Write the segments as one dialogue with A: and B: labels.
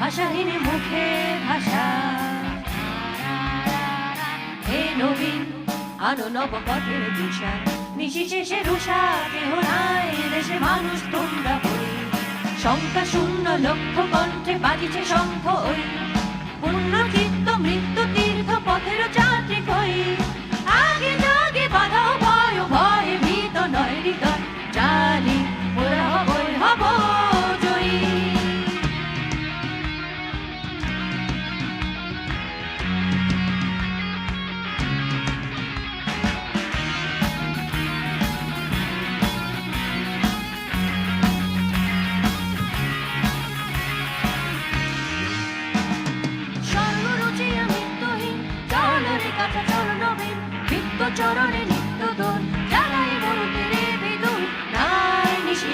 A: ভাষাহীন মুখে ভাষা। হে নবীন আনো নব পথের দিশা। নিশি শেষে রুষা কেহ নাই, দেশে মানুষ তোমরা বই সংখ্যা শূন্য, লক্ষ্য কণ্ঠে বাজিছে শঙ্খ ওই চরণে নিত্য দোল জ্বালাই মরুতে রে বিদুল নাই নিশি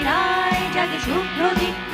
A: যাতে শুভ্র দীপ্ত